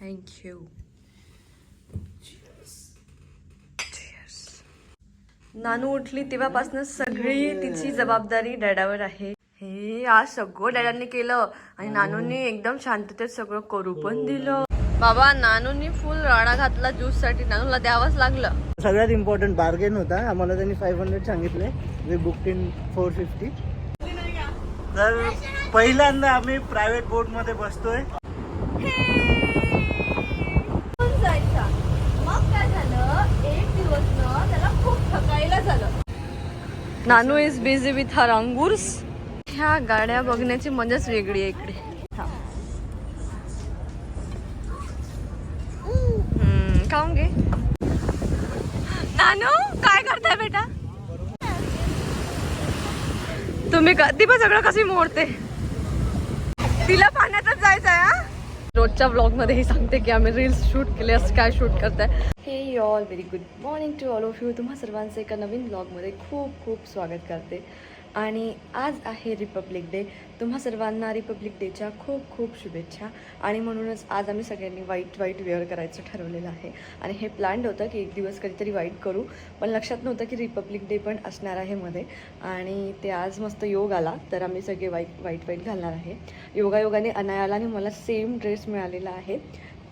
Thank you नानू उठली तेव्हापासून सगळी तिची जबाबदारी डॅडावर आहे. हे आज सगळं डॅडांनी केलं आणि नानूंनी एकदम शांततेत सगळं करू पण दिलं. बाबा नानूंनी फुल राणा घातला ज्यूससाठी नानूला द्यावंच लागलं. सगळ्यात इम्पॉर्टंट बार्गेन होता. आम्हाला त्यांनी फाईव्ह हंड्रेड सांगितले. We book in four fifty तर पहिल्यांदा आम्ही प्रायव्हेट बोटमध्ये बसतोय जायचा मग काय झालं एक दिवस ना त्याला खूप थकायला झालं Nanu is busy with her अंगूर्स ह्या गाड्या बघण्याची मजाच वेगळी आहे इकडे. खाऊन घे. नानू काय करताय बेटा? तुम्ही ती पण सगळं कशी मोडते? तिला पाण्यातच जायचं आहे हा? रोजच्या ब्लॉगमध्ये ही सांगते की आम्ही रील्स शूट केले असं काय शूट करताय? Hey all very good morning to all of you तुम्हा सर्वांचं एका नवीन ब्लॉगमध्ये खूप खूप स्वागत करते. आणि आज आहे रिपब्लिक डे तुम्हा सर्वांना रिपब्लिक डेच्या खूप खूप शुभेच्छा. आणि म्हणूनच आज आम्ही सगळ्यांनी वाईट वाईट वेअर करायचं ठरवलेलं आहे. आणि हे प्लॅन्ड होतं की एक दिवस कधीतरी वाईट करू. पण लक्षात नव्हतं की रिपब्लिक डे पण असणार आहे मध्ये. आणि ते आज मस्त योग आला तर आम्ही सगळे वाईट वाईट वाईट घालणार आहे. योगायोगाने अनायाला आणि मला सेम ड्रेस मिळालेला आहे.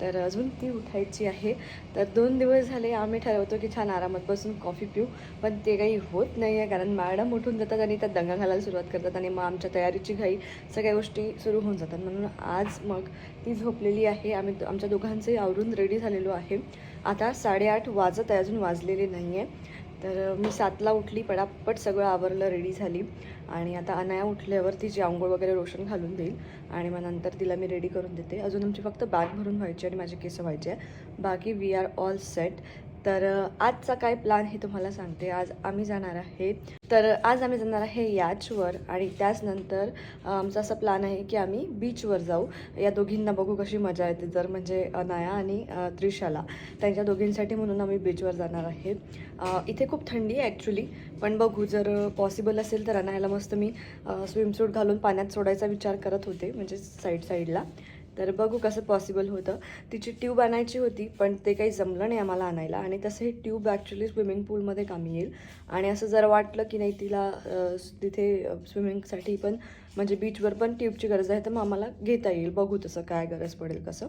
तर अजून ती उठायची आहे. तर दोन दिवस झाले आम्ही ठरवतो की छान आरामात बसून कॉफी पिऊ पण ते काही होत नाही आहे कारण मॅडम उठून जातात आणि त्यात दंगा घालायला सुरुवात करतात आणि मग आमच्या तयारीची घाई सगळ्या गोष्टी सुरू होऊन जातात. म्हणून आज मग ती झोपलेली आहे. आम्ही आमच्या दोघांचंही आवरून रेडी झालेलो आहे. आता साडेआठ वाजत आहे अजून वाजलेले नाही आहे तर मी सातला उठली पटापट सगळं आवरलं रेडी झाली. आणि आता अनाया उठल्यावर तिची आंघोळ वगैरे रोशन घालून देईल. आणि मग नंतर तिला मी रेडी करून देते. अजून आमची फक्त बॅग भरून व्हायची आणि माझे केस व्हायचे. आहे बाकी वी आर ऑल सेट तर आजचा काय प्लॅन हे तुम्हाला सांगते. आज आम्ही जाणार आहे. तर आज आम्ही जाणार आहे याचवर आणि त्याचनंतर आमचा असा प्लॅन आहे की आम्ही बीचवर जाऊ. या दोघींना बघू कशी मजा येते जर म्हणजे अनाया आणि त्रिशाला. त्यांच्या दोघींसाठी म्हणून आम्ही बीचवर जाणार आहे. इथे खूप थंडी आहे ॲक्च्युली पण बघू जर पॉसिबल असेल तर अनायाला मस्त मी स्विमसूट घालून पाण्यात सोडायचा विचार करत होते म्हणजे साईड साईडला तर बघू कसं पॉसिबल होतं. तिची ट्यूब आणायची होती पण ते काही जमलं नाही आम्हाला आणायला. आणि तसं ही ट्यूब ॲक्च्युली स्विमिंग पूलमध्ये कामी येईल. आणि असं जर वाटलं की नाही तिला तिथे स्विमिंगसाठी पण म्हणजे बीचवर पण ट्यूबची गरज आहे तर मग आम्हाला घेता येईल. बघू तसं काय गरज पडेल कसं.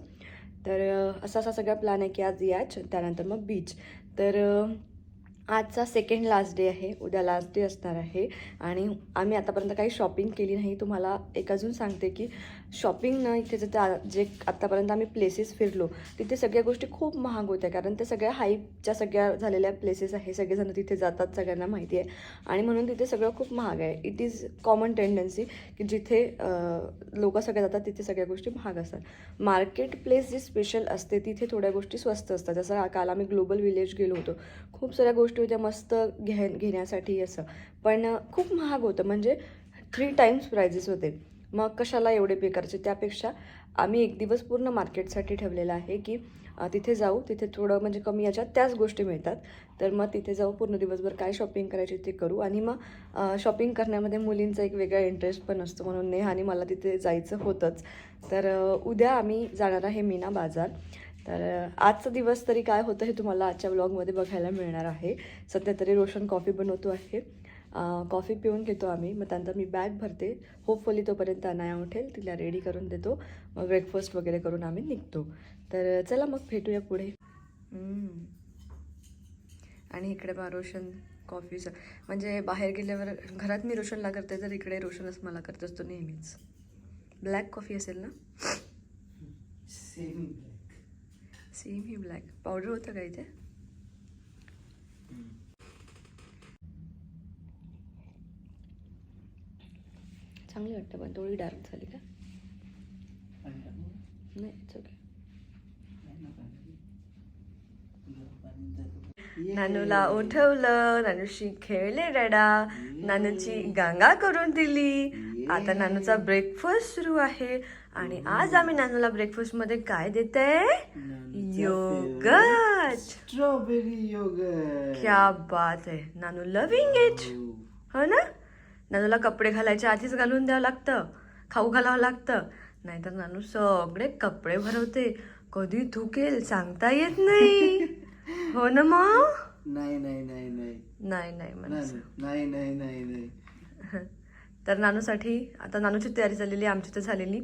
तर असा असा सगळा प्लॅन आहे की आज याच त्यानंतर मग बीच तर आजचा सेकंड लास्ट डे आहे. उद्या लास्ट डे असणार आहे. आणि आम्ही आतापर्यंत काही शॉपिंग केली नाही. तुम्हाला एक अजून सांगते की शॉपिंग ना इथे जे जे आत्तापर्यंत आम्ही प्लेसेस फिरलो तिथे सगळ्या गोष्टी खूप महाग होत्या. कारण ते सगळ्या हाईपच्या सगळ्या झालेल्या प्लेसेस आहे सगळेजण तिथे जातात सगळ्यांना माहिती आहे. आणि म्हणून तिथे सगळं खूप महाग आहे. इट इज कॉमन टेंडन्सी की जिथे लोक सगळे जातात तिथे सगळ्या गोष्टी महाग असतात. मार्केट प्लेस जी स्पेशल असते तिथे थोड्या गोष्टी स्वस्त असतात. जसं काल आम्ही ग्लोबल विलेज गेलो होतो. खूप साऱ्या गोष्टी होत्या मस्त घ्या घेण्यासाठी असं. पण खूप महाग होतं. म्हणजे थ्री टाईम्स प्रायजेस होते. मग कशाला एवढे पे करायचे? त्यापेक्षा आम्ही एक दिवस पूर्ण मार्केटसाठी ठेवलेला आहे की तिथे जाऊ तिथे थोडं म्हणजे कमी याच्यात त्याच गोष्टी मिळतात. तर मग तिथे जाऊ पूर्ण दिवसभर काय शॉपिंग करायची ते करू. आणि मग शॉपिंग करण्यामध्ये मुलींचा एक वेगळा इंटरेस्ट पण असतो. म्हणून नेहा आणि मला तिथे जायचं होतंच. तर उद्या आम्ही जाणार आहे मीना बाजार. तर आजचा दिवस तरी काय होतं हे तुम्हाला आजच्या ब्लॉगमध्ये बघायला मिळणार आहे. सध्या तरी रोशन कॉफी बनवतो आहे. कॉफी पिऊन घेतो आम्ही. मग त्यानंतर मी बॅग भरते. होपफुली तोपर्यंत अनाया उठेल. तिला रेडी करून देतो. मग ब्रेकफास्ट वगैरे करून आम्ही निघतो. तर चला मग भेटूया पुढे. आणि इकडे बा रोशन कॉफीचं म्हणजे बाहेर गेल्यावर घरात मी रोशनला करते तर इकडे रोशनच मला करत असतो नेहमीच. ब्लॅक कॉफी असेल ना? सेम सेम ही ब्लॅक पावडर होतं का इथे? चांगली वाटतं पण थोडी डार्क झाली का? नाही it's okay. नानूला उठवलं नानूशी खेळले डॅडा नानूची गांगा करून दिली. आता नानूचा ब्रेकफास्ट सुरू आहे आणि आज आम्ही नानूला ब्रेकफास्टमध्ये काय देत योगट स्ट्रॉबेरी योगर्ट क्या बात आहे. नानू लविंग इट हो ना? नानूला कपडे घालायच्या आधीच घालून द्यावं लागतं. खाऊ घालावं लागतं. नाहीतर नानू सगळे कपडे भरवते. कधी थुकेल सांगता येत नाही. हो ना मग नाही नाही नाही नाही. नाही नाही नाही नाही नाही नाही. तर नानूसाठी आता नानूची तयारी झालेली आहे, आमची तर झालेली.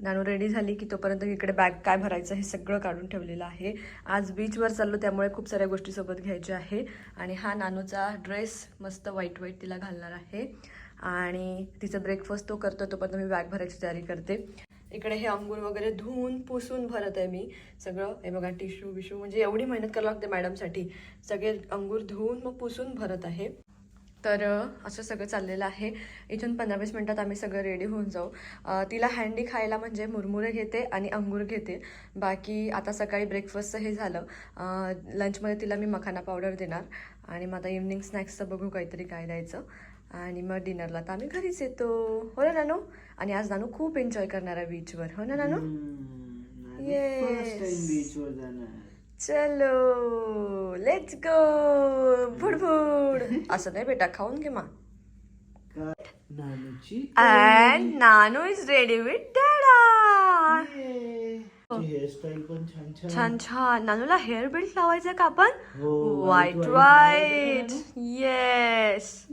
नानू रेडी झाली की तोपर्यंत इकडे बॅग काय भरायचं हे सगळं काढून ठेवलेलं आहे. आज बीचवर चाललो त्यामुळे खूप साऱ्या गोष्टी सोबत घ्यायच्या आहे. आणि हा नानूचा ड्रेस मस्त व्हाईट व्हाईट तिला घालणार आहे. आणि तिचा ब्रेकफास्ट तो करतो तोपर्यंत मी बॅग भरायची तयारी करते. इकडे हे अंगूर वगैरे धुवून पुसून भरत आहे मी. सगळं हे बघा टिश्यू बिशू म्हणजे एवढी मेहनत करावं लागते मॅडमसाठी सगळे अंगूर धुवून मग पुसून भरत आहे. तर असं सगळं चाललेलं आहे. इथून पंधरा वीस मिनटात आम्ही सगळं रेडी होऊन जाऊ. तिला हँडी खायला म्हणजे मुरमुरे घेते आणि अंगूर घेते. बाकी आता सकाळी ब्रेकफास्टचं हे झालं. लंचमध्ये तिला मी मखाना पावडर देणार. आणि मग आता इव्हनिंग स्नॅक्सचं बघू काहीतरी काय द्यायचं. आणि मग डिनरला तर आम्ही घरीच येतो. हो ना नानू? आणि आज नानू खूप एन्जॉय करणार आहे बीचवर हो ना Nanu? Yes. First time beach वर जाणार. चलो लेट्स गो फुडफुड असं नाही बेटा खाऊन घे मा का- नानूची and Nanu is ready with dada hairstyle पण छान छान छान छान. नानूला हेअर बेल्ट लावायचा का आपण? White white yes.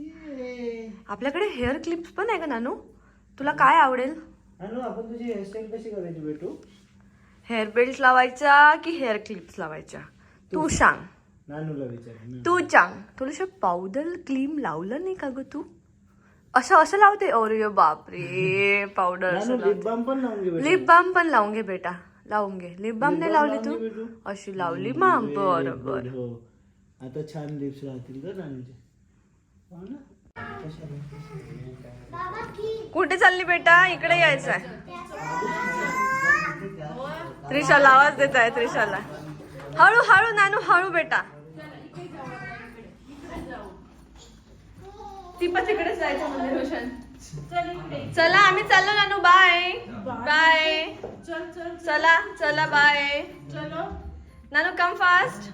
आपल्याकडे हेअर क्लिप्स पण आहे का नानू? तुला काय आवडेल? नानू आपण तुझी हेअरस्टाईल कशी करायची बेटू हेअर बेल्ट लावायचा की हेअर क्लिप्स लावायच्या? तू सांग. नानूला विचार ना. तू सांग. तुला पावडर क्रीम लावलं नाही का ग तू? असं असं लावते? अरे बापरे पावडर लिप बाम पण लावून घे बेटा. लावून घे. लिप बाम नाही लावली तू. अशी लावली मा बरं बरं. हो आता छान लिप्स राहतील हो? कुठे चालली बेटा? इकडे यायचं आहे त्रिशाला आवाज देत आहे त्रिशाला. हळू हळू नानू हळू बेटा. ती पण तिकडेच जायचं म्हणजे रोशन. चला आम्ही चाललो नानू बाय बाय चला चला बाय नानू कम फास्ट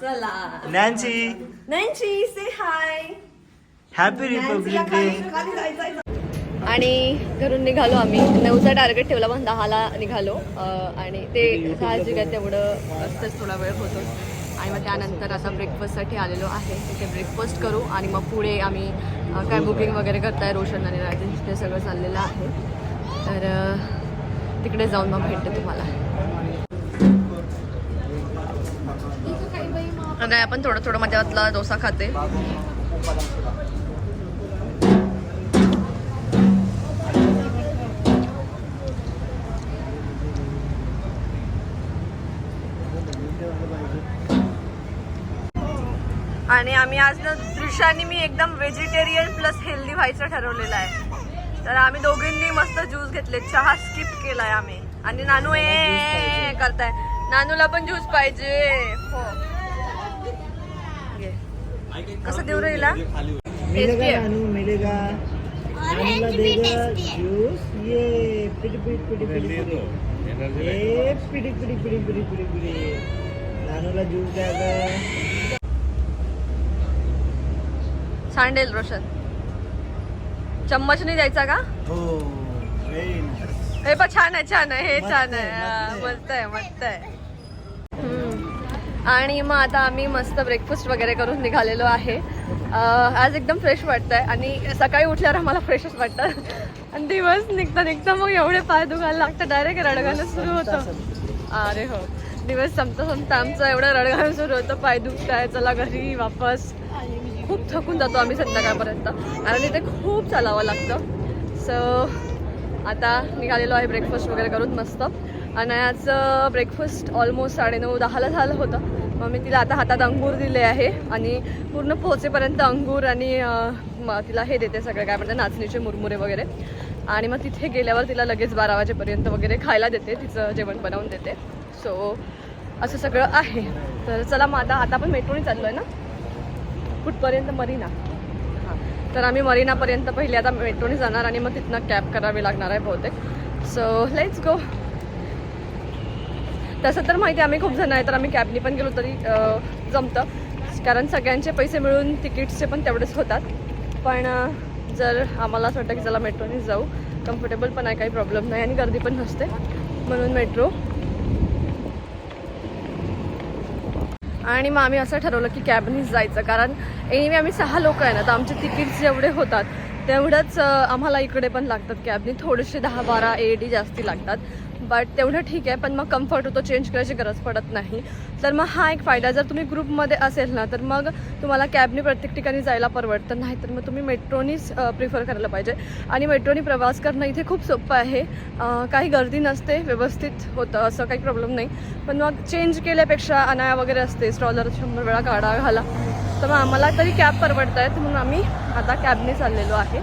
चला. Nancy Nancy say hi happy Republic Day आणि घरून निघालो आम्ही. नऊचा टार्गेट ठेवला पण दहाला निघालो. आणि ते साहजिक आहे तेवढं असतंच थोडा वेळ होतो आणि मग त्यानंतर आता ब्रेकफास्टसाठी आलेलो आहे. तिथे ब्रेकफास्ट करू आणि मग पुढे आम्ही काय बुकिंग वगैरे करताय रोशन आणि राजेश ते सगळं चाललेलं आहे. तर तिकडे जाऊन मग भेटते तुम्हाला. आपण थोडं थोडं माझ्यातला डोसा खाते. आणि आम्ही आज ना दृश्याने मी एकदम व्हेजिटेरियन प्लस हेल्दी व्हायचं ठरवलेलं आहे. तर आम्ही दोघींनी मस्त ज्यूस घेतले. चहा स्किप केलाय आम्ही. आणि नानू ए करताय. नानूला पण ज्यूस पाहिजे. हो. कसं देऊ राहिला? मिलेगा आहे. नानू मिलेगा. नानूला देगा ज्यूस ये पिडी पिडी पिडी पिडी पिडी ये पिडी पिडी पिडी पिडी पिडी पिडी नानूला ज्यूस सांडेल रोशन. चम्मच नाही द्यायचा का? हो हे पण छान आहे छान आहे हे छान आहे, मस्त आहे. मस्त आहे. आणि मग आता आम्ही मस्त ब्रेकफास्ट वगैरे करून निघालेलो आहे. आज एकदम फ्रेश वाटतंय आणि सकाळी उठल्यावर आम्हाला फ्रेशच वाटतं. आणि दिवस निघता निघता मग एवढे पाय दुखायला लागतं डायरेक्ट रडगाणं सुरू होतं. अरे हो. दिवस संपता संपता आमचं एवढं रडगाणं सुरू होतं. पाय दुखताय चला घरी वापस. खूप थकून जातो आम्ही संध्याकाळपर्यंत. आणि तिथे खूप चालावं लागतं. सो आता निघालेलो आहे ब्रेकफास्ट वगैरे करून मस्त. आणि आज ब्रेकफास्ट ऑलमोस्ट साडेनऊ दहाला झालं होतं. मग मी तिला आता हातात अंगूर दिले आहे. आणि पूर्ण पोहोचेपर्यंत अंगूर आणि तिला हे देते सगळं काय म्हणतात नाचणीचे मुरमुरे वगैरे. आणि मग तिथे गेल्यावर तिला लगेच बारा वाजेपर्यंत वगैरे खायला देते. तिचं जेवण बनवून देते. सो असं सगळं आहे. तर चला मग आता आता पण मेट्रोने चाललो आहे ना? कुठपर्यंत मरीना. हां. तर आम्ही मरीनापर्यंत पहिले आता मेट्रोने जाणार आणि मग तिथनं कॅब करावी लागणार आहे बहुतेक. सो लेट्स गो तसं तर माहिती आहे, आम्ही खूप जण आहे तर आम्ही कॅबनी पण गेलो तरी जमतं. कारण सगळ्यांचे पैसे मिळून तिकीट्सचे पण तेवढेच होतात. पण जर आम्हाला असं वाटतं की चला मेट्रोने जाऊ कम्फर्टेबल पण आहे काही प्रॉब्लेम नाही आणि गर्दी पण नसते. म्हणून मेट्रो. आणि मग आम्ही असं ठरवलं की कॅबनीच जायचं. कारण एनिवे आम्ही सहा लोक आहे ना तर आमचे तिकीट्स जेवढे होतात तेवढंच आम्हाला इकडे पण लागतात कॅबनी थोडेसे दहा बारा ए डी जास्ती लागतात. बट तेवढं ठीक आहे पण मग कम्फर्ट होतो चेंज करायची गरज पडत नाही. तर मग हा एक फायदा जर तुम्ही ग्रुपमध्ये असेल ना तर मग तुम्हाला कॅबने प्रत्येक ठिकाणी जायला परवडतं. नाही तर मग तुम्ही मेट्रोनीच प्रिफर करायला पाहिजे. आणि मेट्रोनी प्रवास करणं इथे खूप सोपं आहे. काही गर्दी नसते व्यवस्थित होतं असं काही प्रॉब्लेम नाही. पण मग चेंज केल्यापेक्षा अनाया वगैरे असते स्ट्रॉलर शंभर वेळा काढा घाला. तर मग आम्हाला तरी कॅब परवडत आहेत म्हणून आम्ही आता कॅबने चाललेलो आहे.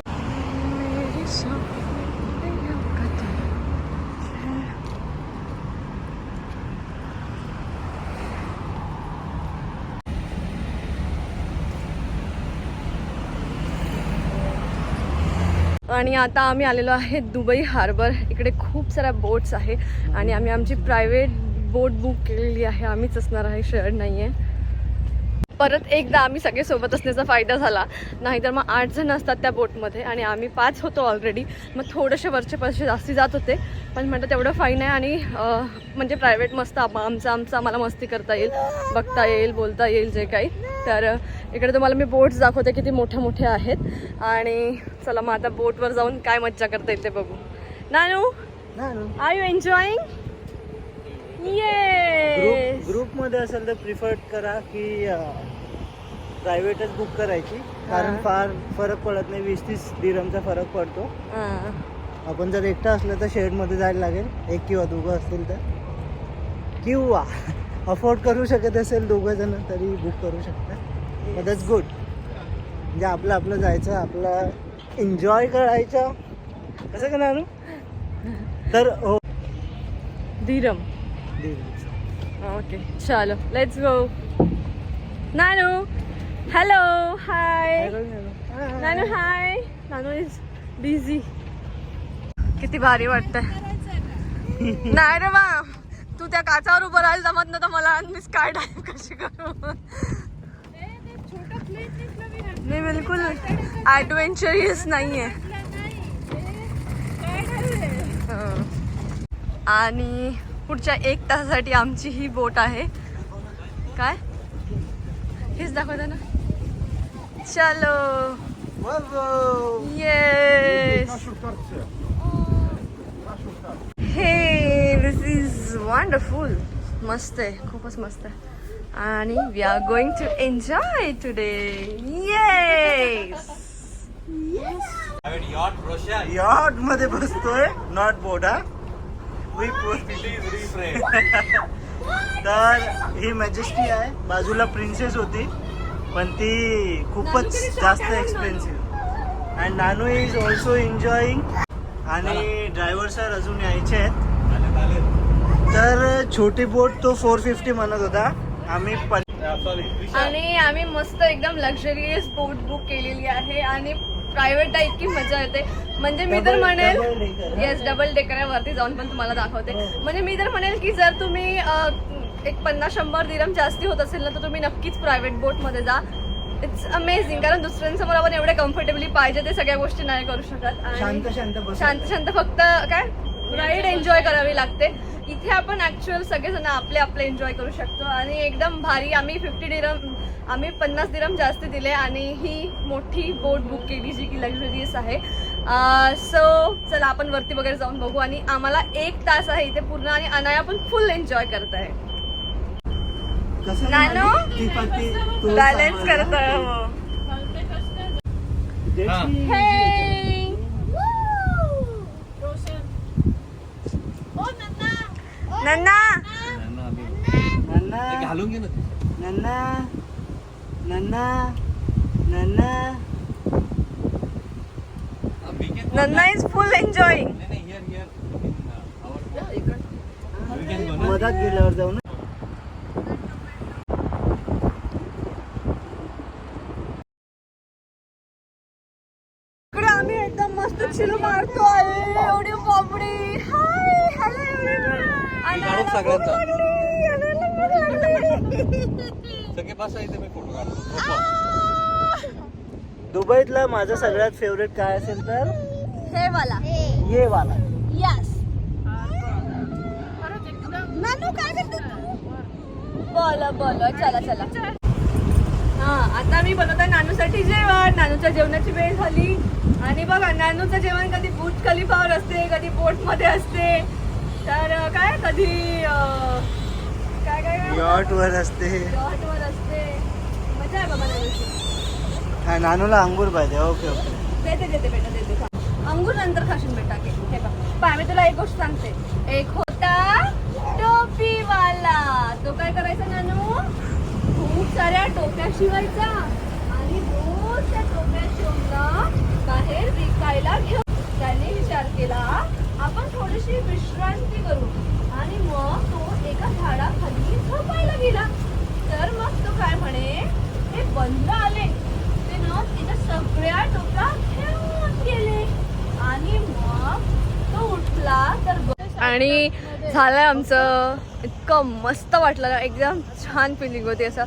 आणि आता आम्ही आलेलो आहे दुबई हार्बर. इकडे खूप साऱ्या बोट्स आहे आणि आम्ही आमची प्रायव्हेट बोट बुक केलेली आहे. आम्हीच असणार आहे शहर नाही आहे परत एकदा आम्ही सगळे सोबत असण्याचा फायदा झाला. नाहीतर मग आठ जण असतात त्या बोटमध्ये आणि आम्ही पाच होतो ऑलरेडी मग थोडेसे वरचे पैसे जास्ती जात होते. पण म्हटलं तेवढं फाईन आहे आणि म्हणजे प्रायव्हेट मस्त आमचं आमचं आम्हाला मस्ती करता येईल बघता येईल बोलता येईल जे काही. तर इकडे तुम्हाला मी बोट्स दाखवते किती मोठ्या मोठ्या आहेत. आणि चला मग आता बोटवर जाऊन काय मज्जा करता येईल ते बघू. Nanu are you enjoying group ग्रुपमध्ये असेल तर प्रिफर करा की प्रायव्हेटच बुक करायची. कारण हा. फार फरक पडत नाही. वीस तीस दिरमचा फरक पडतो. आपण जर एकटा असलं तर शेडमध्ये जायला लागेल. एक किंवा दोघं असतील तर. किंवा अफोर्ड करू शकत असेल दोघं जण तरी बुक करू शकता. दॅट्स गुड म्हणजे आपलं आपलं जायचं आपलं एन्जॉय करायचं. कसं का नानू तर हो. धीरम ओके चलो let's go Nanu hello hi Nanu hi Nanu is busy किती भारी वाटतंय. नाही रे बा. तू त्या काचावर उभं राहायला जमत नव्हतं मला आणि मी स्काय डायव्ह कशी करू? मी बिलकुल ॲडव्हेंचरियस नाहीये. हं. आणि पुढच्या एक तासासाठी आमची ही बोट आहे. काय? हेच दाखवता ना? चलो. येस हे दिस इज वंडरफुल मस्त आहे खूपच मस्त आहे. आणि we are going to enjoy today yes यॉटमध्ये बसतोय नॉट बोट हा? तर ही मॅजेस्टी आहे. बाजूला प्रिन्सेस होती. पण ती खूपच जास्त expensive and Nanu is also enjoying आणि ड्रायव्हर सर अजून यायचे आहेत. तर छोटी बोट तो फोर फिफ्टी म्हणत होता. आम्ही आणि आम्ही मस्त एकदम लक्झरियस बोट बुक केलेली आहे. आणि प्रायव्हेटला इतकी मजा येते. म्हणजे मी तर म्हणेल हा? येस डबल डेकर वरती जाऊन पण तुम्हाला दाखवते. म्हणजे मी तर म्हणेल की जर तुम्ही एक पन्नास शंभर दिरम जास्ती होत असेल ना तर तुम्ही नक्कीच प्रायव्हेट बोटमध्ये जा. इट्स अमेझिंग कारण दुसऱ्यांसमोर आपण एवढे कम्फर्टेबली पाहिजे ते सगळ्या गोष्टी नाही करू शकत. शांत शांत फक्त काय? राईड एन्जॉय करावी लागते. इथे आपण ऍक्च्युअल सगळेजण आपले आपले एन्जॉय करू शकतो. आणि एकदम भारी आम्ही फिफ्टी डिरम आम्ही पन्नास दिरम जास्त दिले आणि ही मोठी बोट बुक केली जी की लक्झरियस आहे. सो चला आपण वरती वगैरे जाऊन बघू आणि आम्हाला एक तास आहे इथे पूर्ण आणि अनाया पण फुल एन्जॉय करत आहे. नानू? बॅलन्स. करत आहे हो. नन्ना. नन्ना. घालून घे. नन्ना. नन्ना नन्ना नन्ना इज फुल ना. मधात गेल्यावर जाऊ ना. इकडे आम्ही एकदम मस्त चिल मारतो आहे. एवढी कोंबडी. हाय हॅलो सगळ्यांचा. सगळे बसा इथे मी फोटो काढतो दुबईतला माझा सगळ्यात फेवरेट काय असेल तर? हे वाला. ये वाला. यस नानू काय करते बोल बोल चला चला. हा आता मी बनवत आहे नानूसाठी जेवण. नानूच्या जेवणाची वेळ झाली. आणि बघा नानूचं जेवण कधी बुट खलिफावर असते कधी बोटमध्ये असते. तर काय कधी काय काय काय यॉट वर असते yacht वर असते मजा आहे बाबा हा नानूला अंगूर पाहिजे. Okay okay. देते देते बेटा देते अंगूर नंतर खाशील बेटा के हे बघ मी तुला एक गोष्ट सांगते. एक होता टोपीवाला. तो काय करायचा नानू? खूप साऱ्या टोप्या शिवायचा आणि रोज त्या टोप्या शिवून बाहेर विकायला घेऊ त्याने विचार केला आपण थोडीशी विश्रांती करू. आणि मग तो एका झाडाखाली झोपायला गेला. तर मग तो काय म्हणे ते बंद आले. ते ना तिच्या सगळ्या टोप्या घेऊन गेले. आणि मग तो उठला तर आणि झालंय आमचं इतकं मस्त वाटलं. एकदम छान फिलिंग होती. असं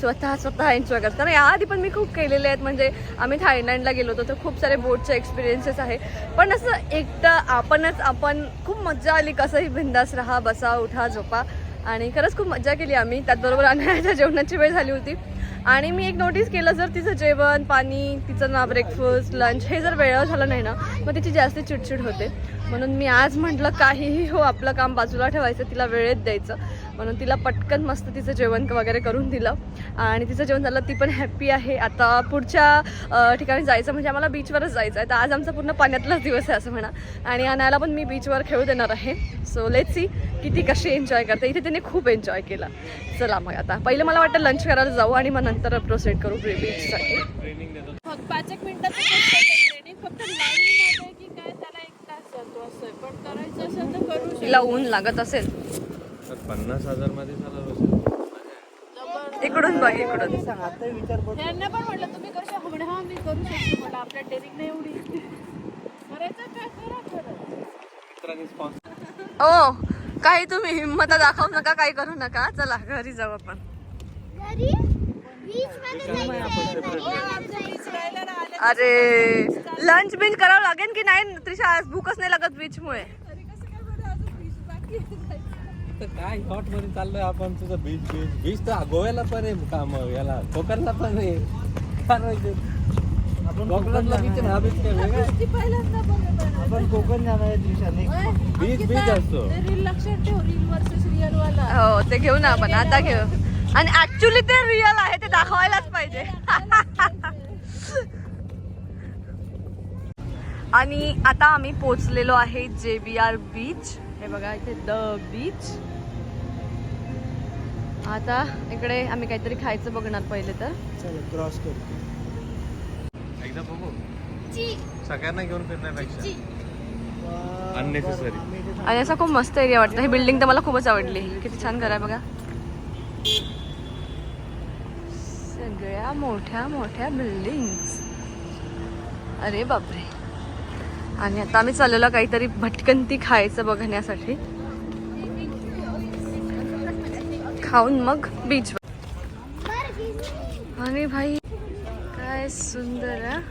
स्वतः स्वतः एन्जॉय करत. कारण याआधी पण मी खूप केलेले आहेत. म्हणजे आम्ही थायलंडला गेलो होतो. तर खूप सारे बोटचे एक्सपिरियन्सेस आहे. पण असं एकटं आपणच आपण खूप मजा आली. कसंही बिंदास राहा बसा उठा झोपा. आणि खरंच खूप मजा केली आम्ही. त्याचबरोबर अनायाच्या जेवणाची वेळ झाली होती. आणि मी एक नोटीस केलं जर तिचं जेवण पाणी तिचं ना ब्रेकफास्ट लंच हे जर वेळेवर झालं नाही ना मग तिची जास्त चिडचिड होते. म्हणून मी आज म्हटलं काहीही हो आपलं काम बाजूला ठेवायचं तिला वेळेत द्यायचं. म्हणून तिला पटकन मस्त तिचं जेवण वगैरे करून दिलं. आणि तिचं जेवण झालं ती पण हॅप्पी आहे. आता पुढच्या ठिकाणी जायचं म्हणजे आम्हाला बीचवरच जायचं आहे. तर आज आमचा पूर्ण पाण्यातलाच दिवस आहे असं म्हणा. आणि अनायाला पण मी बीचवर खेळू देणार आहे. सो लेट सी की ती कशी एन्जॉय करते. इथे तिने खूप एन्जॉय केला. चला मग आता. पहिलं मला वाटतं लंच करायला जाऊ आणि मग नंतर प्रोसेड करू बीचसाठी ट्रेनिंग देतो फक्त पाच एक मिनिटाचं ट्रेनिंग फक्त लाईन मध्ये की काय त्याला एक तास जातो असं आहे. पण करायचं असेल तर करू शकतो. तिला ऊन लागत असेल. पन्नास हजारमध्ये झालं इकडून बघ इकडून. सांग आता विचार बघ यांना पण म्हटलं तुम्ही कशा म्हणे हा मी करू शकतो म्हटलं आपल्या डेअरिंग नाही एवढी. करायचं काय करा ओ काही तुम्ही हिंमत दाखवू नका काही करू नका. चला घरी जाऊ आपण. अरे लंच बिंच करावं लागेल की नाही? त्रिशा आज भूकच नाही लागत बीच मुळे. तर काय हॉटमध्ये चाललोय आपण तुझं बीच बीच बीच तर गोव्याला पण आहे काम याला कोकणला पण आहे. कोकणातला बीच हा बीच काय वेगळा आपण कोकण जाणार आहे नेक्स्ट बीच बीच असतो. लक्षात ठेव रील वर्सेस रिअल वाला हो ते घेऊ ना आपण आता घेऊ. आणि ऍक्च्युली ते रिअल आहे ते दाखवायलाच पाहिजे. आणि आता आम्ही पोचलेलो आहे जे बी आर बीच हे बघा इथे द बीच. आता इकडे आम्ही काहीतरी खायचं बघणार पहिले तर. चला क्रॉस करतो एकदा बघू. सगळ्यांना घेऊन फिरण्यापेक्षा. Unnecessary. आणि असा खूप मस्त एरिया वाटतं. ही बिल्डिंग तर मला खूपच आवडली. किती छान घर आहे बघा. सगळ्या मोठ्या मोठ्या बिल्डिंग अरे बापरे. आणि आता आम्ही चाललेलो काहीतरी भटकंती खायचं बघण्यासाठी. खाऊन मग बीच आणि भाई काय सुंदर आहे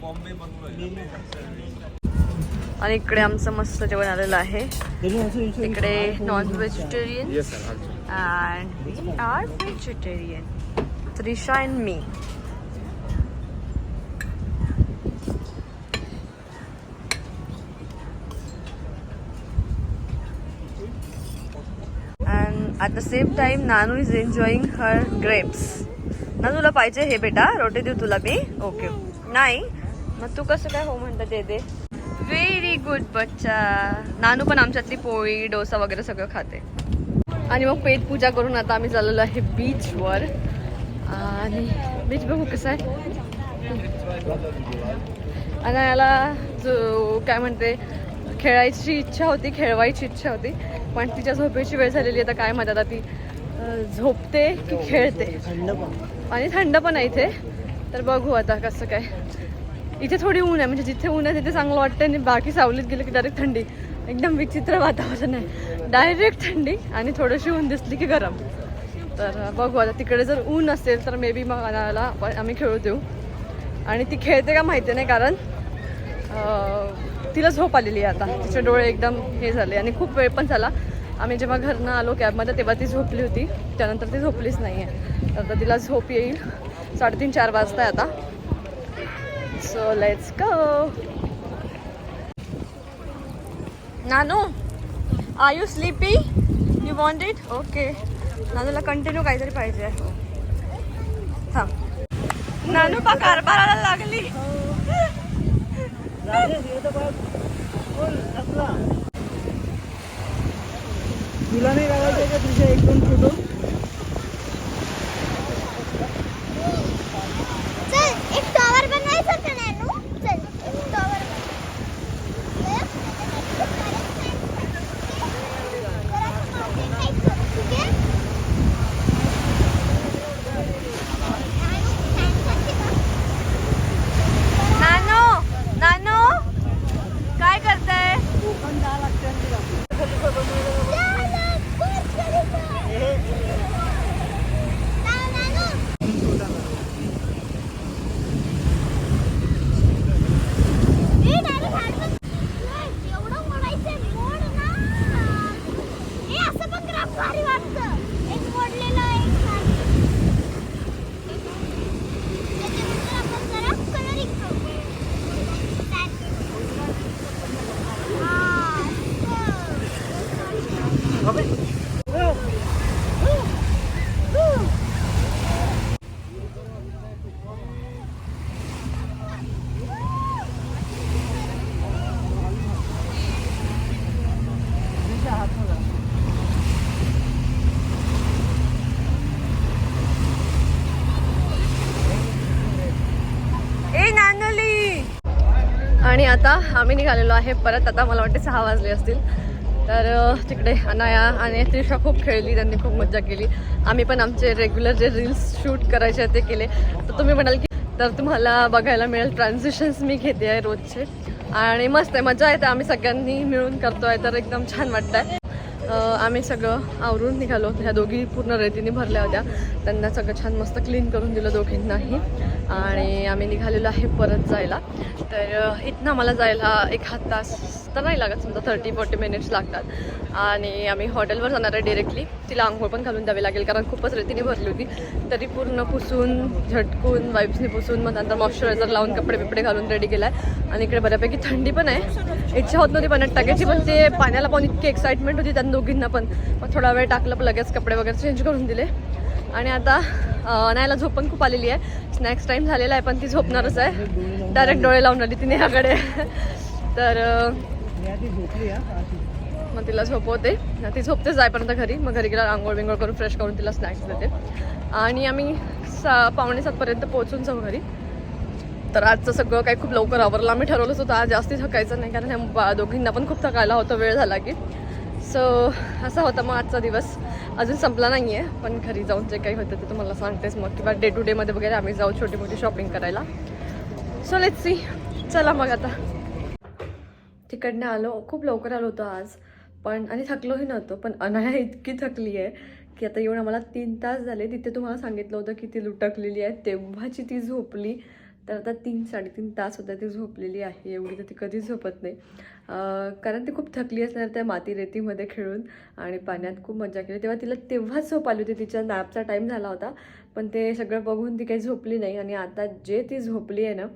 बॉम्बे आणि इकडे आमचं मस्त जेवण आलेलं आहे. इकडे non vegetarian yes sir and we are vegetarian. Trisha and me. And at the same time, Nanu is enjoying her grapes. ना तुला पाहिजे हे बेटा रोटी देऊ तुला मी. ओके नाही. मग तू कसं काय हो म्हणतं ते दे. व्हेरी गुड बच्चा नानू पण आमच्यातली पोळी डोसा वगैरे सगळं खाते. आणि मग पेट पूजा करून आता आम्ही चाललेलो आहे बीचवर आणि बीच बघू कसं आहे. आणि याला जो काय म्हणते खेळायची इच्छा होती खेळवायची इच्छा होती. पण तिच्या झोपेची वेळ झालेली आहे तर काय म्हणतात आता ती झोपते की खेळते. थंड पण आणि थंड पण आहे इथे. तर बघू आता कसं काय. इथे थोडी ऊन आहे म्हणजे जिथे ऊन आहे तिथे चांगलं वाटतं आणि बाकी सावलीत गेलं की डायरेक्ट थंडी. एकदम विचित्र वातावरण आहे. डायरेक्ट थंडी आणि थोडीशी ऊन दिसली की गरम. तर बघू आता तिकडे जर ऊन असेल तर मे बी मग अनायाला आम्ही खेळू देऊ. आणि ती खेळते का माहिती नाही कारण तिला झोप आलेली आहे आता. तिचे डोळे एकदम हे झाले आणि खूप वेळ पण झाला. आम्ही जेव्हा घरनं आलो कॅबमध्ये तेव्हा ती झोपली होती. त्यानंतर ती झोपलीच नाही आहे तर तिला झोप येईल. साडेतीन चार वाजता आहे आता. So let's go Nanu are you sleepy you want it okay नानूला continue काहीतरी पाहिजे थांब नानू पा कारभाराला लागली बोल असला तुला नाही काढायचं का तुझ्या एक दोन फोटो चल एक टॉवर बनवायचं का नानू चल एक टॉवर नानू नानू काय करताय एवढं मोडायचंय मोड ना हे असं पण ग्राफ भारी वाटतं एक मोडलेलं एक झाड. त्याच्यानंतर आपण जरा coloring करू. That. हा, असं. ए नानोली आणि आता आम्ही निघालेलो आहे. परत आता मला वाटते सहा वाजले असतील. तर तिकडे अनाया आणि त्रिशा खूप खेळली त्यांनी खूप मजा केली. आम्ही पण आमचे रेग्युलर जे रील्स शूट करायचे ते केले. तर तुम्ही म्हणाल की तर तुम्हाला बघायला मिळेल ट्रान्झिशन्स मी घेते आहे रोजचे. आणि मस्त आहे मजा येते. आम्ही सगळ्यांनी मिळून करतो आहे तर एकदम छान वाटतं आहे आम्ही सगळं आवरून निघालो. ह्या दोघी पूर्ण रेतीने भरल्या होत्या. त्यांना सगळं छान मस्त क्लीन करून दिलं दोघींनाही. आणि आम्ही निघालेलो आहे परत जायला. तर इथनं मला जायला एक हात तास तर नाही लागत समजा थर्टी फोर्टी मिनिट्स लागतात. आणि आम्ही हॉटेलवर जाणार आहे डिरेक्टली तिला आंघोळ पण घालून द्यावी लागेल कारण खूपच रेतीने भरली होती. तरी पूर्ण पुसून झटकून वाईप्सने पुसून मग नंतर मॉइश्चरायझर लावून कपडे बिपडे घालून रेडी केला आहे आणि इकडे बऱ्यापैकी थंडी पण आहे. इच्छा होत नव्हती पाण्यात टाकायची पण ते पाण्याला पाहून इतकी एक्साइटमेंट होती त्यांना दोघींना पण. मग थोडा वेळ टाकलं पण लगेच कपडे वगैरे चेंज करून दिले. आणि आता नायला झोप पण खूप आलेली आहे. स्नॅक्स टाईम झालेला आहे पण ती झोपणारच आहे. डायरेक्ट डोळे लावून आली तिने याकडे. तर मग तिला झोपवते ती झोपते जायपर्यंत घरी. मग घरी गेला आंघोळ बिंगोळ करून फ्रेश करून तिला स्नॅक्स देते. आणि आम्ही सा पावणे सातपर्यंत पोहोचून जाऊ घरी. तर आजचं सगळं काही खूप लवकर आवरलं. आम्ही ठरवलंच होतं आज जास्ती थकायचं नाही कारण ह्या बा- दोघींना पण खूप थकायला होतं वेळ झाला की. सो असा होता मग आजचा दिवस. अजून संपला नाही आहे पण घरी जाऊन जे काही होतं ते तुम्हाला सांगतेच. मग किंवा डे टू डेमध्ये वगैरे आम्ही जाऊ छोटी मोठी शॉपिंग करायला. सो लेट सी चला मग आता. तिकडनं आलो. खूप लवकर आलो होतो आज. पण आणि थकलोही नव्हतो पण अनाया इतकी थकली आहे की आता येऊन आम्हाला तीन तास झाले. तिथे तुम्हाला सांगितलं होतं की ती लुटकलेली आहे. तेव्हाची ती झोपली. तर आता तीन साडेतीन तास होता ती झोपलेली आहे. एवढी तर ती कधीच झोपत नाही. कारण ती खूप थकली असणार त्या माती रेतीमध्ये खेळून आणि पाण्यात खूप मजा केली. तेव्हा तिला तेव्हाच झोप आली होती. तिच्या नॅपचा टाईम झाला होता. पण ते सगळं बघून ती काही झोपली नाही आणि आता जे ती झोपली आहे ना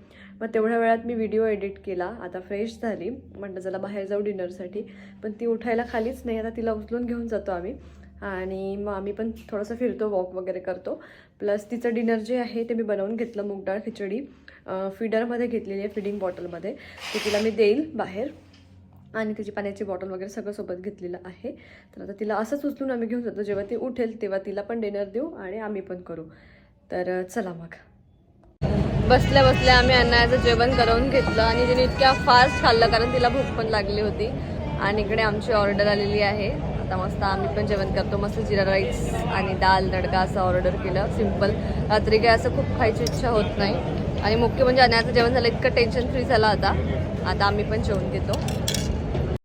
मग तेवढ्या वेळात मी व्हिडिओ एडिट केला. आता फ्रेश झाली. म्हटलं चला बाहेर जाऊ डिनरसाठी पण ती उठायला खालीच नाही. आता तिला उचलून घेऊन जातो आम्ही. आणि मग आम्ही पण थोडंसं फिरतो वॉक वगैरे करतो. प्लस तिचं डिनर जे आहे ते मी बनवून घेतलं. मूग डाळ खिचडी. फिडरमध्ये घेतलेली आहे फिडिंग बॉटलमध्ये ते तिला मी देईल बाहेर. आणि तिची पाण्याची बॉटल वगैरे सगळं सोबत घेतलेलं आहे. तर आता तिला असंच उचलून आम्ही घेऊन जातो. जेव्हा ती उठेल तेव्हा तिला पण डिनर देऊ आणि आम्ही पण करू. तर चला मग. बसल्या बसल्या आम्ही अन्नाचं जेवण करून घेतलं आणि तिने इतक्या फास्ट खाल्लं कारण तिला भूक पण लागली होती. आणि इकडे आमची ऑर्डर आलेली आहे. आता मस्त आम्ही पण जेवण करतो. मस्त जिरा राईस आणि दाल तडका असं ऑर्डर केलं. सिंपल रात्री काय असं खूप खायची इच्छा होत नाही. आणि मुख्य म्हणजे अन्नाचं जेवण झालं इतकं टेन्शन फ्री झालं आता. आता आम्ही पण जेवण घेतो.